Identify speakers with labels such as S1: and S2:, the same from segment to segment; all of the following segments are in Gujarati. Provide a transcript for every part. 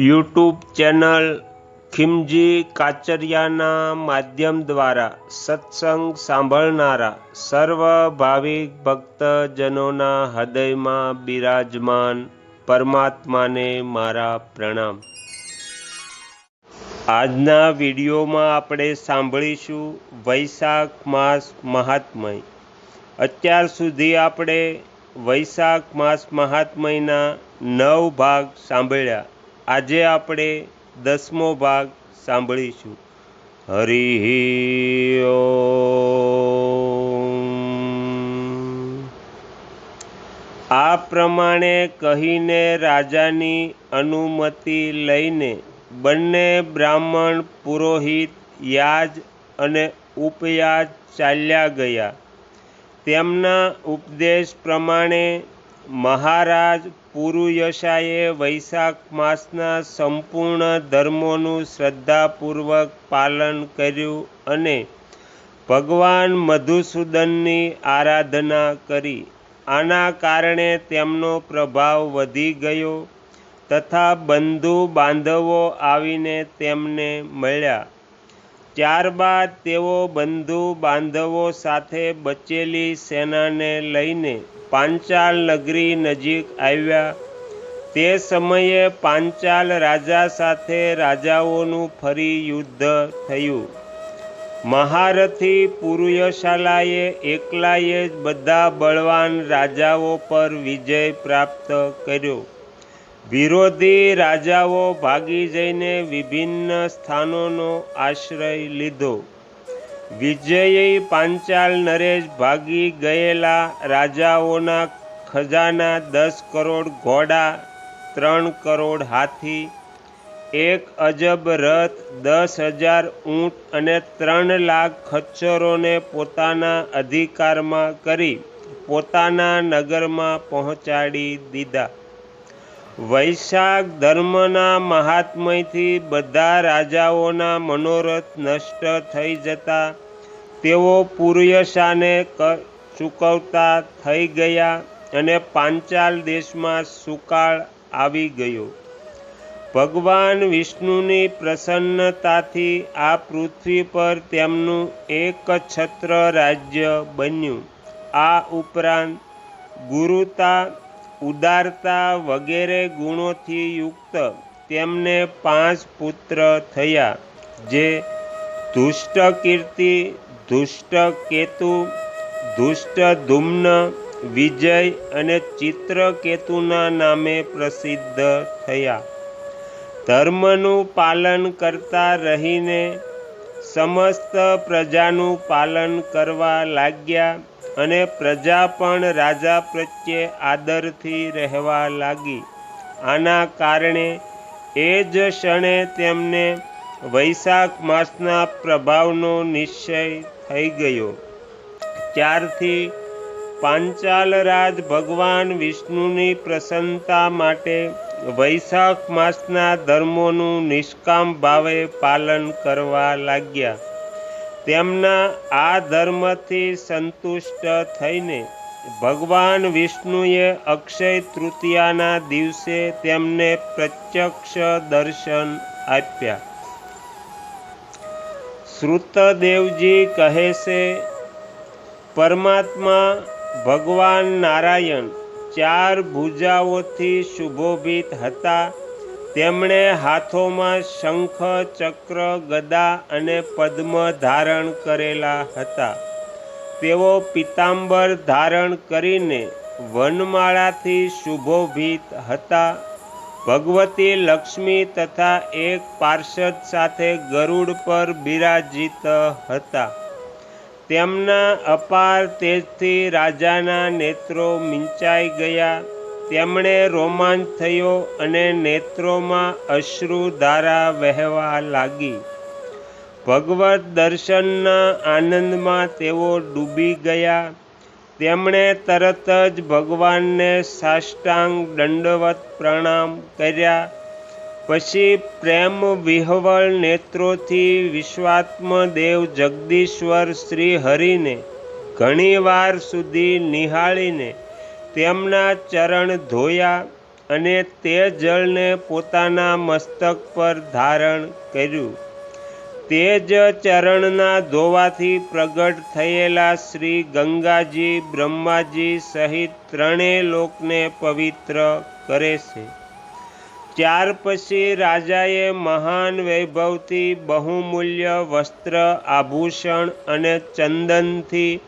S1: યુટ્યુબ ચેનલ ખિમજી કાચરિયાના માધ્યમ દ્વારા સત્સંગ સાંભળનારા સર્વ ભાવિક ભક્તજનોના હૃદયમાં બિરાજમાન પરમાત્માને મારા પ્રણામ. આજના વિડીયોમાં આપણે સાંભળીશું વૈશાખ માસ મહાત્મય. અત્યાર સુધી આપણે વૈશાખ માસ મહાત્મયના નવ ભાગ સાંભળ્યા. આજે આપણે દસમો ભાગ સાંભળીશું. હરિ આ પ્રમાણે કહીને રાજાની અનુમતિ લઈને બંને બ્રાહ્મણ પુરોહિત યાજ અને ઉપયાજ ચાલ્યા ગયા. તેમના ઉપદેશ પ્રમાણે મહારાજ પુરુયશાએ વૈશાખ માસના સંપૂર્ણ ધર્મોનું શ્રદ્ધાપૂર્વક પાલન કર્યું અને ભગવાન મધુસૂદનની આરાધના કરી. આના કારણે તેમનો પ્રભાવ વધી ગયો તથા બંધુ બાંધવો આવીને તેમને મળ્યા. ત્યારબાદ તેઓ બંધુ બાંધવો સાથે બચેલી સેનાને લઈને પાંચાલ નગરી નજીક આવ્યા. તે સમયે પાંચાલ રાજા સાથે રાજાઓનું ફરી યુદ્ધ થયું. મહારથી પુરુયશાલાએ એકલાએ જ બધા બળવાન રાજાઓ પર વિજય પ્રાપ્ત કર્યો. વિરોધી રાજાઓ ભાગી જઈને વિભિન્ન સ્થાનોનો આશ્રય લીધો. વિજયી પાંચાલ નરેશ ભાગી ગયેલા રાજાઓના ખજાના દસ કરોડ ઘોડા, ત્રણ કરોડ હાથી, એક અજબ રથ, દસ હજાર ઊંટ અને ત્રણ લાખ ખચ્ચરોને પોતાના અધિકારમાં કરી પોતાના નગરમાં પહોંચાડી દીધા. વૈશાખ ધર્મના મહાત્મયથી બધા રાજાઓના મનોરથ નષ્ટ થઈ જતા, તેઓ પુર્યશાને ચૂકવતા થઈ ગયા અને પાંચાલ દેશમાં સુકાળ આવી ગયો. ભગવાન વિષ્ણુની પ્રસન્નતાથી આ પૃથ્વી પર તેમનું એક છત્ર રાજ્ય બન્યું. આ ઉપરાંત ગુરુતા ઉદારતા વગેરે ગુણોથી યુક્ત તેમને પાંચ પુત્ર થયા, જે ધુષ્ટ કીર્તિ, ધુષ્ટ કેતુ, ધુષ્ટ ધુમ્ન, વિજય અને ચિત્રકેતુના નામે પ્રસિદ્ધ થયા. ધર્મનું પાલન કરતા રહીને સમસ્ત પ્રજાનું પાલન કરવા લાગ્યા. અને પ્રજા પણ રાજા પ્રત્યે આદરથી રહેવા લાગી. આના કારણે એ જ ક્ષણે તેમને વૈશાખ માસના પ્રભાવનો નિશ્ચય થઈ ગયો. ત્યારથી પાંચાલરાજ ભગવાન વિષ્ણુની પ્રસન્નતા માટે વૈશાખ માસના ધર્મોનું નિષ્કામ ભાવે પાલન કરવા લાગ્યા. તેમના આ ધર્મથી સંતુષ્ટ થઈને ભગવાન વિષ્ણુએ અક્ષય તૃતીયાના દિવસે તેમને પ્રત્યક્ષ દર્શન આપ્યા. શ્રુતદેવજી કહે છે, પરમાત્મા ભગવાન નારાયણ ચાર ભુજાઓથી શુભોભિત હતા. તેમણે હાથોમાં શંખ, ચક્ર, ગદા અને પદ્મ ધારણ કરેલા હતા. તેઓ પિતાંબર ધારણ કરીને વનમાળાથી શુભોભિત હતા. ભગવતી લક્ષ્મી તથા એક પાર્ષદ સાથે ગરુડ પર બિરાજિત હતા. તેમના અપાર તેજથી રાજાના નેત્રો મિંચાઈ ગયા. તેમણે રોમાંચ થયો અને નેત્રોમાં અશ્રુધારા વહેવા લાગી. ભગવત દર્શનના આનંદમાં તેઓ ડૂબી ગયા. તેમણે તરત જ ભગવાનને સાષ્ટાંગ દંડવત પ્રણામ કર્યા. પછી પ્રેમ વિહવળ નેત્રોથી વિશ્વાત્મદેવ જગદીશ્વર શ્રી હરિને ઘણીવાર સુધી નિહાળીને તેમના ચરણ ધોયા અને તે જળને પોતાના મસ્તક પર ધારણ કર્યું. તે જ ચરણના ધોવાથી પ્રગટ થયેલા શ્રી ગંગાજી બ્રહ્માજી સહિત ત્રણેય લોકને પવિત્ર કરે છે. ત્યાર પછી રાજાએ મહાન વૈભવથી બહુમૂલ્ય વસ્ત્ર, આભૂષણ અને ચંદનથી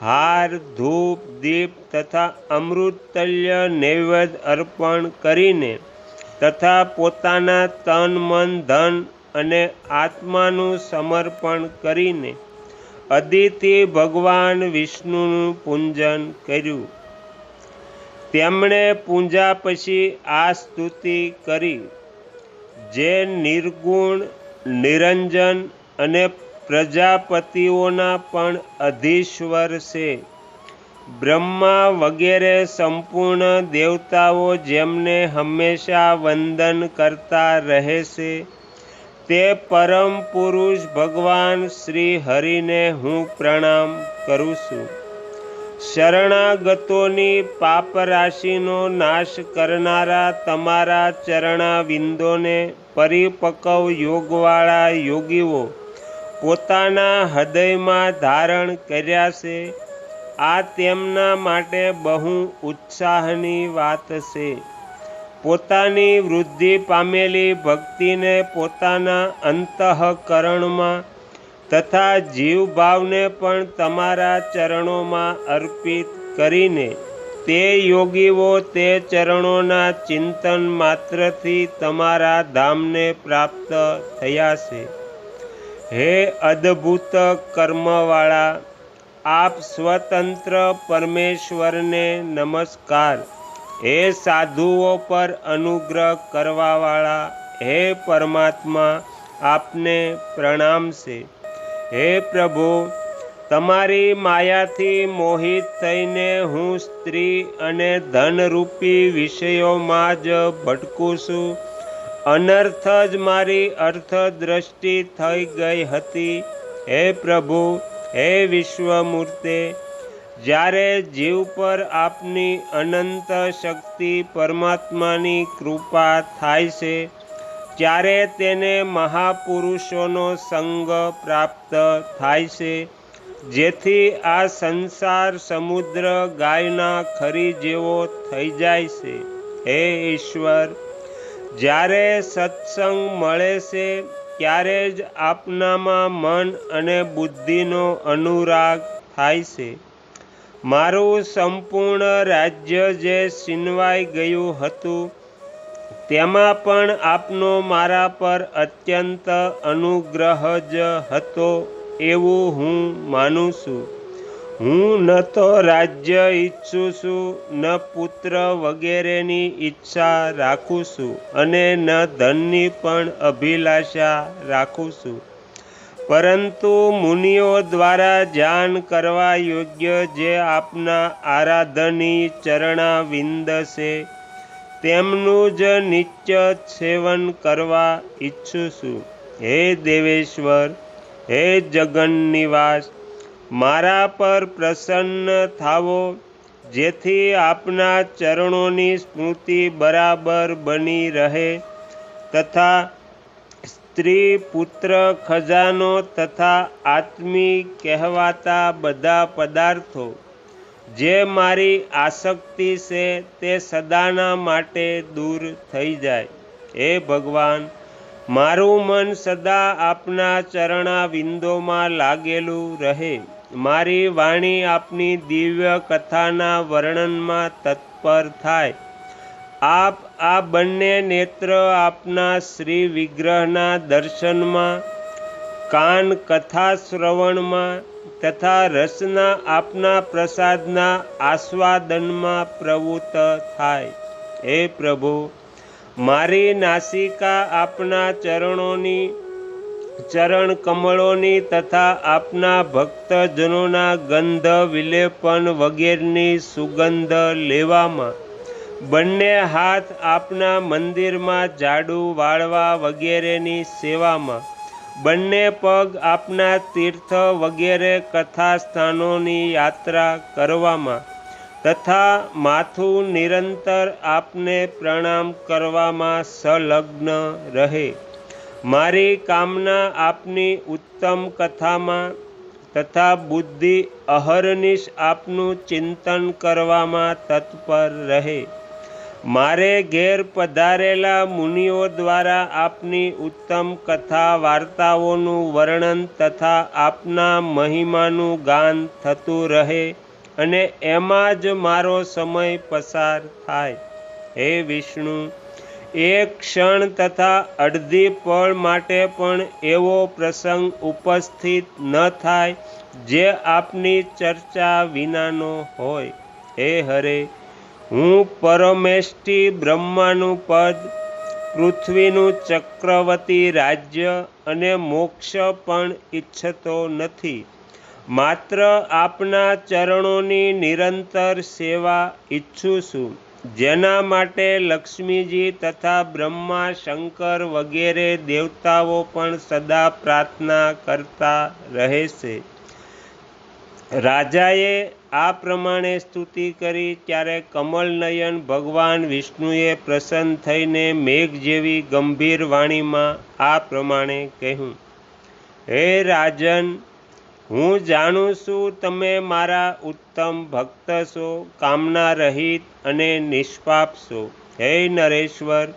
S1: હાર, ધૂપ, દીપ તથા અમૃતલ્ય નૈવેદ્ય અર્પણ કરીને તથા પોતાના તન, મન, ધન અને આત્માનું સમર્પણ કરીને અદિતિ ભગવાન વિષ્ણુનું પૂજન કર્યું. તેમણે પૂજા પછી આ સ્તુતિ કરી, જે નિર્ગુણ, નિરંજન અને પ્રજાપતિઓના પણ અધીશ્વર છે. બ્રહ્મા વગેરે સંપૂર્ણ દેવતાઓ જેમને હંમેશા વંદન કરતા રહે છે. તે પરમ પુરુષ ભગવાન શ્રી હરિને હું પ્રણામ કરું છું. શરણાગતોની પાપરાશિનો નાશ કરનારા તમારા ચરણાવિંદોને પરિપક્વ યોગવાળા યોગીઓ પોતાના હૃદયમાં ધારણ કર્યા છે. આ તેમના માટે બહુ ઉત્સાહની વાત છે. પોતાની વૃદ્ધિ પામેલી ભક્તિને પોતાના અંતઃકરણમાં તથા જીવભાવને પણ તમારા ચરણોમાં અર્પિત કરીને તે યોગીઓ તે ચરણોના ચિંતન માત્રથી તમારા ધામને પ્રાપ્ત થયા છે. હે અદ્ભુત કર્મવાળા, આપ સ્વતંત્ર પરમેશ્વરને નમસ્કાર. હે સાધુઓ પર અનુગ્રહ કરવાવાળા, હે પરમાત્મા આપને પ્રણામ છે હે પ્રભુ, તમારી માયાથી મોહિત થઈને હું સ્ત્રી અને ધનરૂપી વિષયોમાં જ ભટકું છું. અનર્થ જ મારી અર્થદ્રષ્ટિ થઈ ગઈ હતી. હે પ્રભુ, હે વિશ્વમૂર્તે, જ્યારે જીવ પર આપની અનંત શક્તિ પરમાત્માની કૃપા થાય છે, ત્યારે તેને મહાપુરુષોનો સંગ પ્રાપ્ત થાય છે, જેથી આ સંસાર સમુદ્ર ગાયના ખરી જેવો થઈ જાય છે. હે ઈશ્વર જ્યારે સત્સંગ મળે છે, ત્યારે જ આપનામાં મન અને બુદ્ધિનો અનુરાગ થાય છે. મારું સંપૂર્ણ રાજ્ય જે છીનવાઈ ગયું હતું, તેમાં પણ આપનો મારા પર અત્યંત અનુગ્રહ જ હતો એવું હું માનું છું. હું ન તો રાજ્ય ઈચ્છું છું, ન પુત્ર વગેરેની ઈચ્છા રાખું છું અને ન ધનની પણ અભિલાષા રાખું છું. પરંતુ મુનિઓ દ્વારા જાન કરવા યોગ્ય જે આપના આરાધની ચરણાવિંદ છે તેમનું જ નિત્ય સેવન કરવા ઈચ્છું છું. હે દેવેશ્વર, હે જગન્નિવાસ મારા પર પ્રસન્ન થાવો, જેથી આપના ચરણોની સ્મૃતિ બરાબર બની રહે, તથા સ્ત્રી પુત્ર ખજાનો તથા આત્મી કહેવાતા બધા પદાર્થો, જે મારી આસક્તિ છે તે સદાના માટે દૂર થઈ જાય. હે ભગવાન, મારું મન સદા આપના ચરણા વિંદોમાં લાગેલું રહે. મારી વાણી આપની દિવ્ય કથાના વર્ણનમાં તત્પર થાય. આપ આ બંને નેત્ર આપના શ્રી વિગ્રહના દર્શનમાં, કાન કથા શ્રવણમાં તથા રસના આપના પ્રસાદના આસ્વાદનમાં પ્રવૃત્ત થાય. હે પ્રભુ, મારી નાસિકા આપના ચરણોની ચરણ કમળોની તથા આપના ભક્તજનોના ગંધ વિલેપન વગેરેની સુગંધ લેવામાં. બંને હાથ આપના મંદિરમાં ઝાડુ વાળવા વગેરેની સેવામાં. બંને પગ આપના તીર્થ વગેરે કથા સ્થાનોની યાત્રા કરવામાં. તથા માથું નિરંતર આપને પ્રણામ કરવામાં સંલગ્ન રહે. મારી કામના આપની ઉત્તમ કથામાં તથા બુદ્ધિ અહર્નિશ આપનું ચિંતન કરવામાં તત્પર રહે. મારે ઘેર પધારેલા મુનિઓ દ્વારા આપની ઉત્તમ કથા વાર્તાઓનું વર્ણન તથા આપના મહિમાનું ગાન થતું રહે અને એમાં જ મારો સમય પસાર થાય. હે વિષ્ણુ એક ક્ષણ તથા અડધી પળ માટે પણ એવો પ્રસંગ ઉપસ્થિત ન થાય જે આપની ચર્ચા વિનાનો હોય. હે હરે, હું પરમેષ્ટિ બ્રહ્માનું પદ, પૃથ્વીનું ચક્રવર્તી રાજ્ય અને મોક્ષ પણ ઈચ્છતો નથી. માત્ર આપના ચરણોની નિરંતર સેવા ઈચ્છું છું. જેના માટે લક્ષ્મીજી તથા બ્રહ્મા, શંકર વગેરે દેવતાઓ પણ સદા પ્રાર્થના કરતા રહે છે. રાજાએ આ પ્રમાણે સ્તુતિ કરી ત્યારે કમલનયન ભગવાન વિષ્ણુએ પ્રસન્ન થઈને મેઘ જેવી ગંભીર વાણીમાં આ પ્રમાણે કહ્યું, હે રાજન હું જાણું છું તમે મારા ઉત્તમ ભક્ત છો, કામના રહિત અને નિષ્પાપ છો. હે નરેશ્વર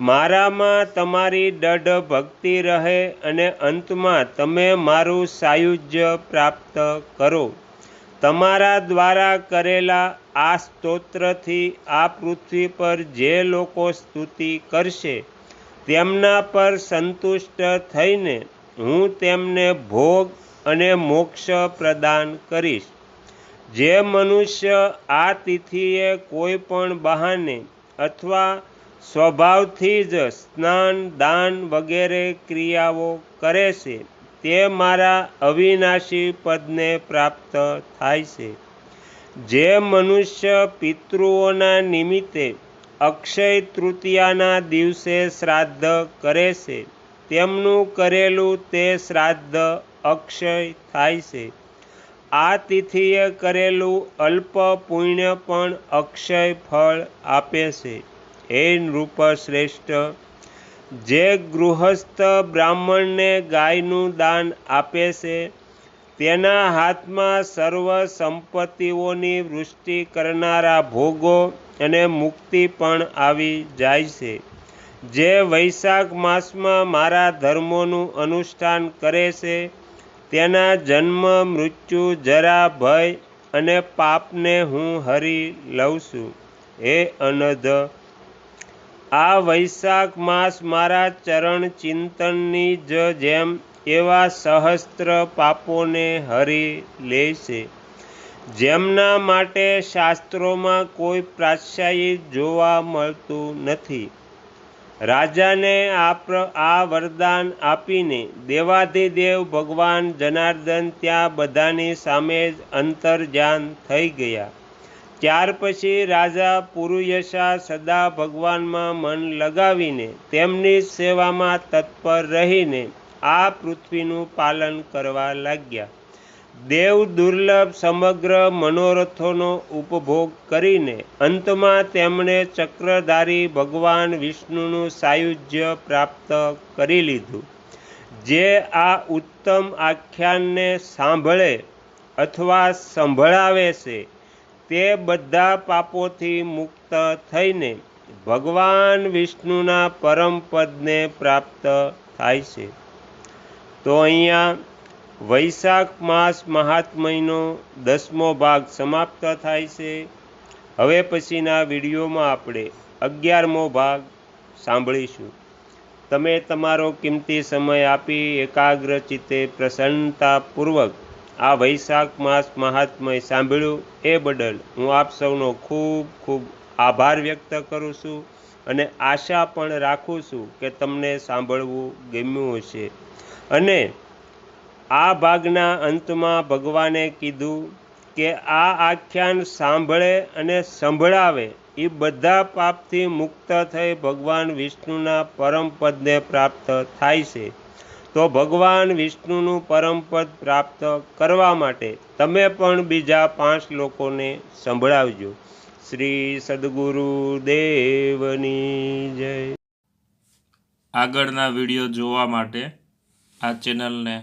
S1: મારામાં તમારી દઢ ભક્તિ રહે અને અંતમાં તમે મારું સાયુજ્ય પ્રાપ્ત કરો. તમારા દ્વારા કરેલા આ સ્તોત્રથી આ પૃથ્વી પર જે લોકો સ્તુતિ કરશે, તેમના પર સંતુષ્ટ થઈને હું તેમને ભોગ અને મોક્ષ પ્રદાન કરીશ. જે મનુષ્ય આ તિથિએ કોઈ પણ બહાને અથવા સ્વભાવથી જ સ્નાન, દાન વગેરે ક્રિયાઓ કરે છે, તે મારા અવિનાશી પદને પ્રાપ્ત થાય છે. જે મનુષ્ય પિતૃઓના નિમિત્તે અક્ષય તૃતીયાના દિવસે શ્રાદ્ધ કરે છે, તેમનું કરેલું તે શ્રાદ્ધ અક્ષય થાય છે. આ તિથિએ કરેલું અલ્પ પુણ્ય પણ અક્ષય ફળ આપે છે. હે નૃપ શ્રેષ્ઠ જે ગૃહસ્થ બ્રાહ્મણને ગાયનું દાન આપે છે, તેના હાથમાં સર્વ સંપત્તિઓની વૃષ્ટિ કરનારા ભોગો અને મુક્તિ પણ આવી જાય છે. જે વૈશાખ માસમાં મારા ધર્મોનું અનુષ્ઠાન કરે છે તેના જન્મ, મૃત્યુ, જરા, ભય અને પાપને હું હરી લઉં છું. હે અનધ, આ વૈશાખ માસ મારા ચરણ ચિંતનની જ જેમ એવા સહસ્ત્ર પાપોને હરી લે છે. જેમના માટે શાસ્ત્રોમાં કોઈ પ્રાશ્ચાયિત જોવા મળતું નથી. રાજાને આ વરદાન આપીને દેવાધિદેવ ભગવાન જનાર્દન ત્યાં બધાની સામે જ અંતર્જાન થઈ ગયા. ત્યાર પછી રાજા પુરુયશા સદા ભગવાનમાં મન લગાવીને તેમની સેવામાં તત્પર રહીને આ પૃથ્વીનું પાલન કરવા લાગ્યા. દેવ દુર્લભ સમગ્ર મનોરથોનો ઉપભોગ કરીને અંતમાં તેમણે ચક્રધારી ભગવાન વિષ્ણુનું સાયુજ્ય પ્રાપ્ત કરી લીધું. જે આ ઉત્તમ આખ્યાનને સાંભળે અથવા સંભળાવે છે, તે બધા પાપોથી મુક્ત થઈને ભગવાન વિષ્ણુના પરમ પદને પ્રાપ્ત થાય છે. તો અહીંયા વૈશાખ માસ મહાત્મયનો દસમો ભાગ સમાપ્ત થાય છે. હવે પછીના વિડીયોમાં આપણે અગિયારમો ભાગ સાંભળીશું. તમે તમારો કિંમતી સમય આપી એકાગ્ર ચિત્તે પ્રસન્નતાપૂર્વક આ વૈશાખ માસ મહાત્મય સાંભળ્યું એ બદલ હું આપ સૌનો ખૂબ ખૂબ આભાર વ્યક્ત કરું છું અને આશા પણ રાખું છું કે તમને સાંભળવું ગમ્યું હશે. અને આ ભાગના અંતમાં ભગવાને કીધું કે આ આખ્યાન સાંભળે અને સંભળાવે એ બધા પાપથી મુક્ત થઈ ભગવાન વિષ્ણુના પરમ પદને પ્રાપ્ત થાય છે. તો ભગવાન વિષ્ણુનું પરમ પદ પ્રાપ્ત કરવા માટે તમે પણ બીજા પાંચ લોકોને સંભળાવજો. શ્રી સદગુરુ દેવની જય.
S2: આગળના વીડિયો જોવા માટે આ ચેનલને